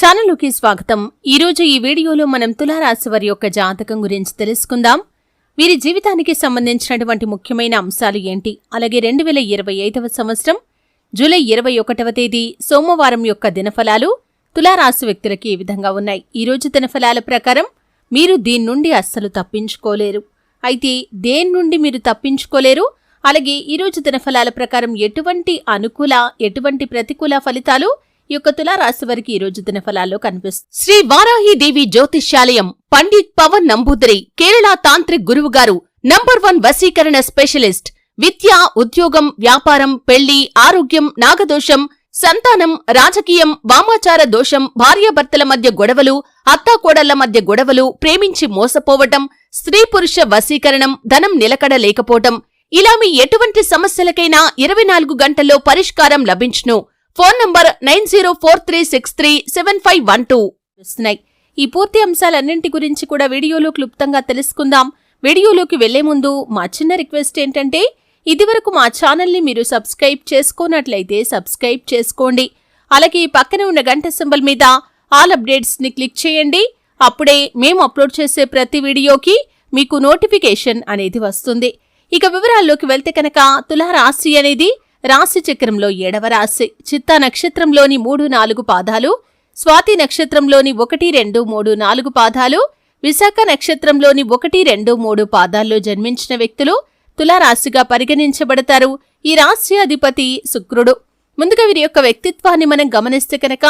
ఛానల్కి స్వాగతం. ఈరోజు ఈ వీడియోలో మనం తులారాశి వారి యొక్క జాతకం గురించి తెలుసుకుందాం. వీరి జీవితానికి సంబంధించినటువంటి ముఖ్యమైన అంశాలు ఏంటి? అలాగే రెండు వేల ఇరవై ఐదవ సంవత్సరం జూలై ఇరవై ఒకటవ తేదీ సోమవారం యొక్క దినఫలాలు తులారాశి వ్యక్తులకి ఈ విధంగా ఉన్నాయి. ఈ రోజు దినఫలాల ప్రకారం మీరు దీని నుండి అస్సలు తప్పించుకోలేరు. అయితే దేని నుండి మీరు తప్పించుకోలేరు? అలాగే ఈ రోజు దినఫలాల ప్రకారం ఎటువంటి అనుకూల ఎటువంటి ప్రతికూల ఫలితాలు ఈ యొక్క తులారాశి వారికి ఈ రోజు దినఫలాల్లో కనిపిస్తుంది శ్రీ వారాహి దేవి జ్యోతిష్యాలయం పండిత్ పవన్ నంబూదరి కేరళ తాంత్రిక్ గురువు గారు నంబర్ వన్ వశీకరణ స్పెషలిస్ట్ విద్య ఉద్యోగం వ్యాపారం పెళ్ళి ఆరోగ్యం నాగదోషం సంతానం రాజకీయం వామాచార దోషం భార్యాభర్తల మధ్య గొడవలు అత్తాకోడళ్ళ మధ్య గొడవలు ప్రేమించి మోసపోవటం స్త్రీ పురుష వశీకరణం ధనం నిలకడ లేకపోవటం ఇలా మీ ఎటువంటి సమస్యలకైనా ఇరవై నాలుగు గంటల్లో పరిష్కారం లభించును. Phone number nine zero four three six three seven five one two వస్తున్నాయి. ఈ పూర్తి అంశాలన్నింటి గురించి కూడా వీడియోలో క్లుప్తంగా తెలుసుకుందాం. వీడియోలోకి వెళ్ళే ముందు మా చిన్న రిక్వెస్ట్ ఏంటంటే ఇదివరకు మా ఛానల్ని మీరు సబ్స్క్రైబ్ చేసుకోనట్లయితే సబ్స్క్రైబ్ చేసుకోండి. అలాగే ఈ ఉన్న గంట సింబల్ మీద ఆల్ అప్డేట్స్ని క్లిక్ చేయండి. అప్పుడే మేము అప్లోడ్ చేసే ప్రతి వీడియోకి మీకు నోటిఫికేషన్ అనేది వస్తుంది. ఇక వివరాల్లోకి వెళ్తే కనుక తులారాశి అనేది రాశి చక్రంలో ఏడవ రాశి. చిత్తా నక్షత్రంలోని మూడు నాలుగు పాదాలు స్వాతి నక్షత్రంలోని ఒకటి రెండు మూడు నాలుగు పాదాలు విశాఖ నక్షత్రంలోని ఒకటి రెండు మూడు పాదాల్లో జన్మించిన వ్యక్తులు తులారాశిగా పరిగణించబడతారు. ఈ రాశి అధిపతి శుక్రుడు. ముందుగా వీరి యొక్క వ్యక్తిత్వాన్ని మనం గమనిస్తే కనుక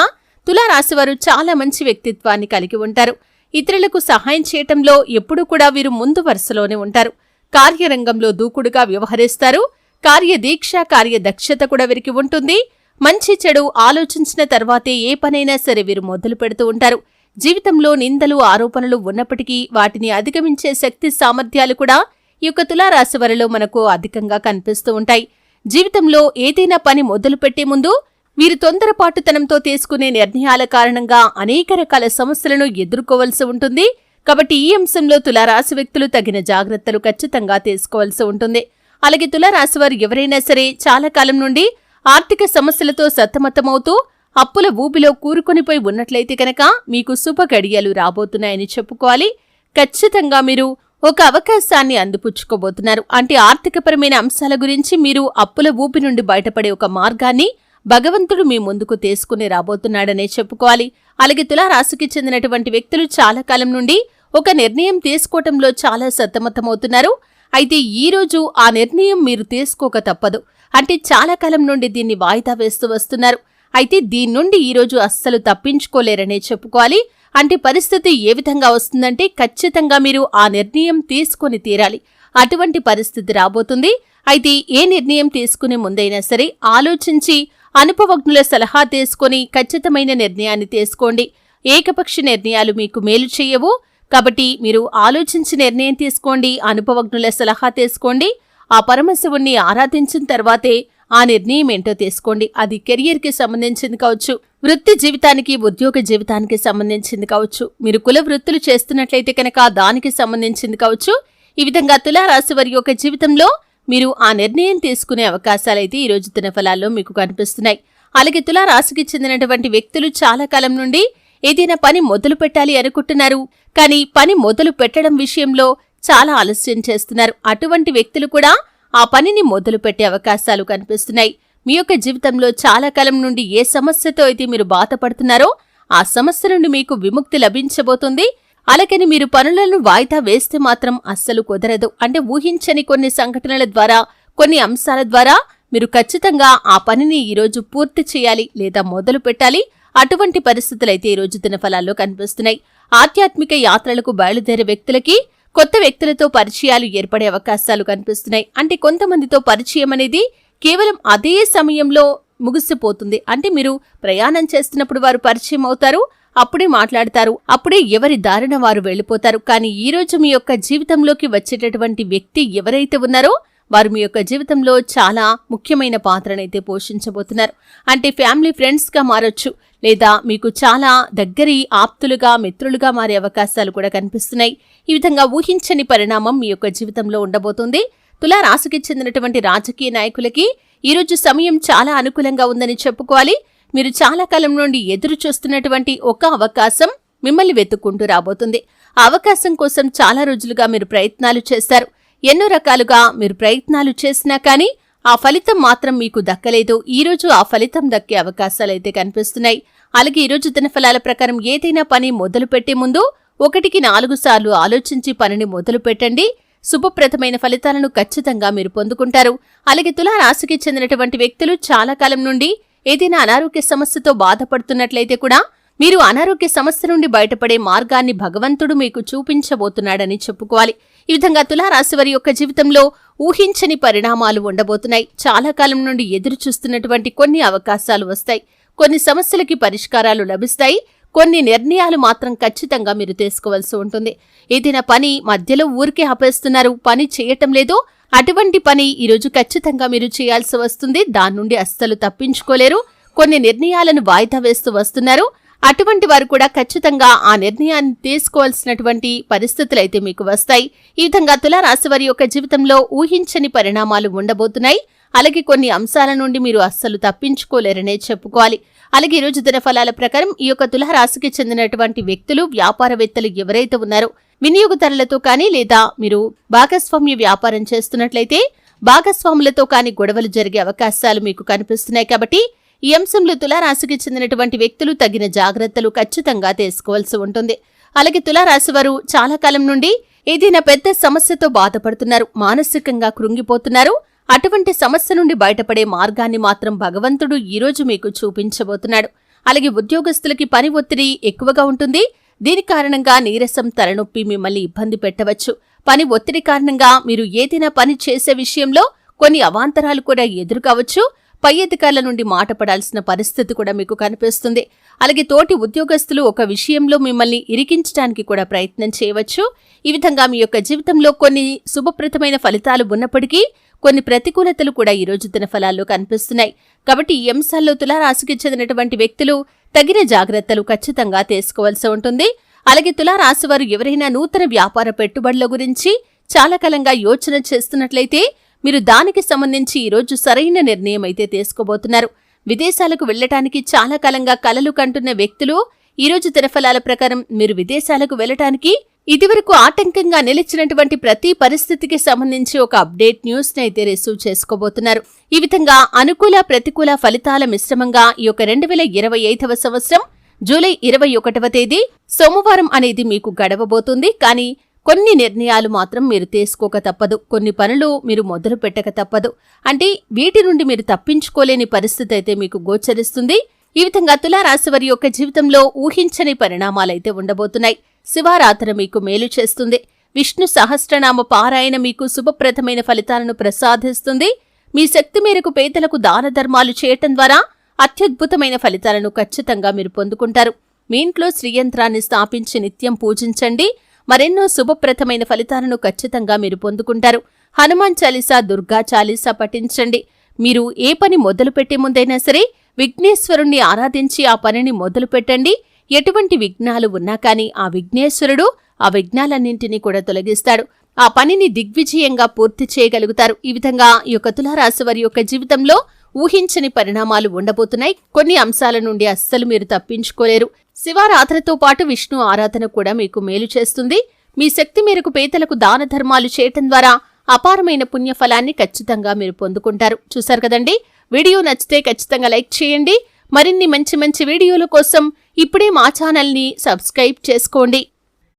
తులారాశి వారు చాలా మంచి వ్యక్తిత్వాన్ని కలిగి ఉంటారు. ఇతరులకు సహాయం చేయటంలో ఎప్పుడూ కూడా వీరు ముందు వరుసలోనే ఉంటారు. కార్యరంగంలో దూకుడుగా వ్యవహరిస్తారు. కార్యదీక్ష కార్యదక్షత కూడా వీరికి ఉంటుంది. మంచి చెడు ఆలోచించిన తర్వాతే ఏ పనైనా సరే వీరు మొదలు పెడుతూ ఉంటారు. జీవితంలో నిందలు ఆరోపణలు ఉన్నప్పటికీ వాటిని అధిగమించే శక్తి సామర్థ్యాలు కూడా ఈ యొక్క తులారాశి వారిలో మనకు అధికంగా కనిపిస్తూ ఉంటాయి. జీవితంలో ఏదైనా పని మొదలుపెట్టే ముందు వీరు తొందరపాటుతనంతో తీసుకునే నిర్ణయాల కారణంగా అనేక రకాల సమస్యలను ఎదుర్కోవలసి ఉంటుంది. కాబట్టి ఈ అంశంలో తులారాశి వ్యక్తులు తగిన జాగ్రత్తలు ఖచ్చితంగా తీసుకోవాల్సి ఉంటుంది. అలాగే తులారాశి వారు ఎవరైనా సరే చాలా కాలం నుండి ఆర్థిక సమస్యలతో సతమతమవుతూ అప్పుల ఊబిలో కూరుకొనిపోయి ఉన్నట్లయితే కనుక మీకు శుభ గడియలు రాబోతున్నాయని చెప్పుకోవాలి. ఖచ్చితంగా మీరు ఒక అవకాశాన్ని అందిపుచ్చుకోబోతున్నారు. అంటే ఆర్థికపరమైన అంశాల గురించి మీరు అప్పుల ఊపి నుండి బయటపడే ఒక మార్గాన్ని భగవంతుడు మీ ముందుకు తీసుకుని రాబోతున్నాడనే చెప్పుకోవాలి. అలాగే తులారాశికి చెందినటువంటి వ్యక్తులు చాలా కాలం నుండి ఒక నిర్ణయం తీసుకోవటంలో చాలా సతమతమవుతున్నారు. అయితే ఈ రోజు ఆ నిర్ణయం మీరు తీసుకోక తప్పదు. అంటే చాలా కాలం నుండి దీన్ని వాయిదా వేస్తూ వస్తున్నారు. అయితే దీని నుండి ఈ రోజు అస్సలు తప్పించుకోలేరనే చెప్పుకోవాలి. అంటే పరిస్థితి ఏ విధంగా వస్తుందంటే ఖచ్చితంగా మీరు ఆ నిర్ణయం తీసుకొని తీరాలి. అటువంటి పరిస్థితి రాబోతుంది. అయితే ఏ నిర్ణయం తీసుకునే ముందైనా సరే ఆలోచించి అనుభవజ్ఞుల సలహా తీసుకొని ఖచ్చితమైన నిర్ణయాన్ని తీసుకోండి. ఏకపక్ష నిర్ణయాలు మీకు మేలు చేయవు. కాబట్టి మీరు ఆలోచించి నిర్ణయం తీసుకోండి అనుభవజ్ఞుల సలహా తీసుకోండి ఆ పరమశివుణ్ణి ఆరాధించిన తర్వాతే ఆ నిర్ణయం ఏంటో తీసుకోండి. అది కెరియర్కి సంబంధించింది కావచ్చు వృత్తి జీవితానికి ఉద్యోగ జీవితానికి సంబంధించింది కావచ్చు. మీరు కుల వృత్తులు చేస్తున్నట్లయితే కనుక దానికి సంబంధించింది కావచ్చు. ఈ విధంగా తులారాశి వారి యొక్క జీవితంలో మీరు ఆ నిర్ణయం తీసుకునే అవకాశాలైతే ఈ రోజు దినఫలాల్లో మీకు కనిపిస్తున్నాయి. అలాగే తులారాశికి చెందినటువంటి వ్యక్తులు చాలా కాలం నుండి ఏదైనా పని మొదలు పెట్టాలి అనుకుంటున్నారు. కానీ పని మొదలు పెట్టడం విషయంలో చాలా ఆలస్యం చేస్తున్నారు. అటువంటి వ్యక్తులు కూడా ఆ పనిని మొదలు పెట్టే అవకాశాలు కనిపిస్తున్నాయి. మీ యొక్క జీవితంలో చాలా కాలం నుండి ఏ సమస్యతో అయితే మీరు బాధపడుతున్నారో ఆ సమస్య నుండి మీకు విముక్తి లభించబోతుంది. అలాగని మీరు పనులను వాయిదా వేస్తే మాత్రం అస్సలు కుదరదు. అంటే ఊహించని కొన్ని సంఘటనల ద్వారా కొన్ని అంశాల ద్వారా మీరు ఖచ్చితంగా ఆ పనిని ఈరోజు పూర్తి చేయాలి లేదా మొదలు పెట్టాలి. అటువంటి పరిస్థితులైతే ఈ రోజు దినఫలాల్లో కనిపిస్తున్నాయి. ఆధ్యాత్మిక యాత్రలకు బయలుదేరే వ్యక్తులకి కొత్త వ్యక్తులతో పరిచయాలు ఏర్పడే అవకాశాలు కనిపిస్తున్నాయి. అంటే కొంతమందితో పరిచయం అనేది కేవలం అదే సమయంలో ముగిసిపోతుంది. అంటే మీరు ప్రయాణం చేస్తున్నప్పుడు వారు పరిచయం అవుతారు అప్పుడే మాట్లాడతారు అప్పుడే ఎవరి దారిన వారు వెళ్ళిపోతారు. కానీ ఈ రోజు మీ యొక్క జీవితంలోకి వచ్చేటటువంటి వ్యక్తి ఎవరైతే ఉన్నారో వారు మీ యొక్క జీవితంలో చాలా ముఖ్యమైన పాత్రనైతే పోషించబోతున్నారు. అంటే ఫ్యామిలీ ఫ్రెండ్స్గా మారొచ్చు లేదా మీకు చాలా దగ్గరి ఆప్తులుగా మిత్రులుగా మారే అవకాశాలు కూడా కనిపిస్తున్నాయి. ఈ విధంగా ఊహించని పరిణామం మీ యొక్క జీవితంలో ఉండబోతుంది. తులా రాశికి చెందినటువంటి రాజకీయ నాయకులకి ఈరోజు సమయం చాలా అనుకూలంగా ఉందని చెప్పుకోవాలి. మీరు చాలా కాలం నుండి ఎదురు చూస్తున్నటువంటి ఒక అవకాశం మిమ్మల్ని వెతుక్కుంటూ రాబోతుంది. ఆ అవకాశం కోసం చాలా రోజులుగా మీరు ప్రయత్నాలు చేస్తారు ఎన్నో రకాలుగా మీరు ప్రయత్నాలు చేసినా కానీ ఆ ఫలితం మాత్రం మీకు దక్కలేదు. ఈరోజు ఆ ఫలితం దక్కే అవకాశాలైతే కనిపిస్తున్నాయి. అలాగే ఈరోజు దినఫలాల ప్రకారం ఏదైనా పని మొదలు పెట్టే ముందు ఒకటికి నాలుగు సార్లు ఆలోచించి పనిని మొదలు పెట్టండి శుభప్రదమైన ఫలితాలను ఖచ్చితంగా మీరు పొందుకుంటారు. అలాగే తులారాశికి చెందినటువంటి వ్యక్తులు చాలా కాలం నుండి ఏదైనా అనారోగ్య సమస్యతో బాధపడుతున్నట్లయితే కూడా మీరు అనారోగ్య సమస్య నుండి బయటపడే మార్గాన్ని భగవంతుడు మీకు చూపించబోతున్నాడని చెప్పుకోవాలి. ఈ విధంగా తులారాశి వారి యొక్క జీవితంలో ఊహించని పరిణామాలు ఉండబోతున్నాయి. చాలా కాలం నుండి ఎదురు చూస్తున్నటువంటి కొన్ని అవకాశాలు వస్తాయి. కొన్ని సమస్యలకి పరిష్కారాలు లభిస్తాయి. కొన్ని నిర్ణయాలు మాత్రం ఖచ్చితంగా మీరు తీసుకోవాల్సి ఉంటుంది. ఏదైనా పని మధ్యలో ఊరికే ఆపేస్తున్నారు. పని చేయటం లేదు. అటువంటి పని ఈరోజు ఖచ్చితంగా మీరు చేయాల్సి వస్తుంది. దాని నుండి అస్సలు తప్పించుకోలేరు. కొన్ని నిర్ణయాలను వాయిదా వేస్తూ వస్తున్నారు. అటువంటి వారు కూడా ఖచ్చితంగా ఆ నిర్ణయాన్ని తీసుకోవాల్సినటువంటి పరిస్థితులు అయితే మీకు వస్తాయి. ఈ విధంగా తులారాశి వారి యొక్క జీవితంలో ఊహించని పరిణామాలు ఉండబోతున్నాయి. అలాగే కొన్ని అంశాల నుండి మీరు అస్సలు తప్పించుకోలేరనే చెప్పుకోవాలి. అలాగే ఈరోజు రోజు దినఫలాల ప్రకారం ఈ యొక్క తులారాశికి చెందినటువంటి వ్యక్తులు వ్యాపారవేత్తలు ఎవరైతే ఉన్నారో వినియోగదారులతో కానీ లేదా మీరు భాగస్వామ్య వ్యాపారం చేస్తున్నట్లయితే భాగస్వాములతో కానీ గొడవలు జరిగే అవకాశాలు మీకు కనిపిస్తున్నాయి. కాబట్టి ఈ అంశంలో తులారాశికి చెందినటువంటి వ్యక్తులు తగిన జాగ్రత్తలు ఖచ్చితంగా తీసుకోవాల్సి ఉంటుంది. అలాగే తులారాశి వారు చాలా కాలం నుండి ఏదైనా పెద్ద సమస్యతో బాధపడుతున్నారు మానసికంగా కృంగిపోతున్నారు. అటువంటి సమస్య నుండి బయటపడే మార్గాన్ని మాత్రం భగవంతుడు ఈరోజు మీకు చూపించబోతున్నాడు. అలాగే ఉద్యోగస్తులకి పని ఒత్తిడి ఎక్కువగా ఉంటుంది. దీని కారణంగా నీరసం తలనొప్పి మిమ్మల్ని ఇబ్బంది పెట్టవచ్చు. పని ఒత్తిడి కారణంగా మీరు ఏదైనా పని చేసే విషయంలో కొన్ని అవాంతరాలు కూడా ఎదురు కావచ్చు పై అధికారుల నుండి మాట పడాల్సిన పరిస్థితి కూడా మీకు కనిపిస్తుంది. అలాగే తోటి ఉద్యోగస్తులు ఒక విషయంలో మిమ్మల్ని ఇరికించడానికి కూడా ప్రయత్నం చేయవచ్చు. ఈ విధంగా మీ యొక్క జీవితంలో కొన్ని శుభప్రదమైన ఫలితాలు ఉన్నప్పటికీ కొన్ని ప్రతికూలతలు కూడా ఈ రోజు దిన ఫలాల్లో కనిపిస్తున్నాయి. కాబట్టి ఈ అంశాల్లో తులారాశికి చెందినటువంటి వ్యక్తులు తగిన జాగ్రత్తలు ఖచ్చితంగా తీసుకోవాల్సి ఉంటుంది. అలాగే తులారాశి వారు ఎవరైనా నూతన వ్యాపార పెట్టుబడుల గురించి చాలా కాలంగా యోచన చేస్తున్నట్లయితే మీరు దానికి సంబంధించి ఈరోజు సరైన నిర్ణయం అయితే తీసుకోబోతున్నారు. విదేశాలకు వెళ్ళటానికి చాలా కాలంగా కలలు కంటున్న వ్యక్తులు ఈరోజు తిరఫలాల ప్రకారం మీరు విదేశాలకు వెళ్ళటానికి ఇదివరకు ఆటంకంగా నిలిచినటువంటి ప్రతి పరిస్థితికి సంబంధించి ఒక అప్డేట్ న్యూస్ని అయితే రిసీవ్ చేసుకోబోతున్నారు. ఈ విధంగా అనుకూల ప్రతికూల ఫలితాల మిశ్రమంగా ఈ యొక్క రెండు వేల ఇరవై ఐదవ సంవత్సరం జూలై ఇరవై ఒకటవ తేదీ సోమవారం అనేది మీకు గడవబోతుంది. కానీ కొన్ని నిర్ణయాలు మాత్రం మీరు తీసుకోక తప్పదు. కొన్ని పనులు మీరు మొదలు పెట్టక తప్పదు. అంటే వీటి నుండి మీరు తప్పించుకోలేని పరిస్థితి అయితే మీకు గోచరిస్తుంది. ఈ విధంగా తులారాశి వారి యొక్క జీవితంలో ఊహించని పరిణామాలైతే ఉండబోతున్నాయి. శివారాధన మీకు మేలు చేస్తుంది. విష్ణు సహస్రనామ పారాయణ మీకు శుభప్రదమైన ఫలితాలను ప్రసాదిస్తుంది. మీ శక్తి మేరకు పేదలకు దాన ధర్మాలు చేయటం ద్వారా అత్యద్భుతమైన ఫలితాలను ఖచ్చితంగా మీరు పొందుకుంటారు. మీ ఇంట్లో శ్రీయంత్రాన్ని స్థాపించి నిత్యం పూజించండి. మరెన్నో శుభప్రదమైన ఫలితాలను ఖచ్చితంగా మీరు పొందుకుంటారు. హనుమాన్ చాలీసా దుర్గా చాలీసా పఠించండి. మీరు ఏ పని మొదలుపెట్టే ముందైనా సరే విఘ్నేశ్వరుణ్ణి ఆరాధించి ఆ పనిని మొదలు పెట్టండి ఎటువంటి విఘ్నాలు ఉన్నా కానీ ఆ విఘ్నేశ్వరుడు ఆ విఘ్నాలన్నింటినీ కూడా తొలగిస్తాడు. ఆ పనిని దిగ్విజయంగా పూర్తి చేయగలుగుతారు. ఈ విధంగా ఈ యొక్క తులారాశి వారి యొక్క జీవితంలో ఊహించని పరిణామాలు ఉండబోతున్నాయి. కొన్ని అంశాల నుండి అస్సలు మీరు తప్పించుకోలేరు. శివారాధనతో పాటు విష్ణు ఆరాధన కూడా మీకు మేలు చేస్తుంది. మీ శక్తి మేరకు పేదలకు దాన ధర్మాలు చేయటం ద్వారా అపారమైన పుణ్యఫలాన్ని ఖచ్చితంగా మీరు పొందుకుంటారు. చూశారు కదండి? వీడియో నచ్చితే ఖచ్చితంగా లైక్ చేయండి. మరిన్ని మంచి మంచి వీడియోల కోసం ఇప్పుడే మా ఛానల్ని సబ్స్క్రైబ్ చేసుకోండి.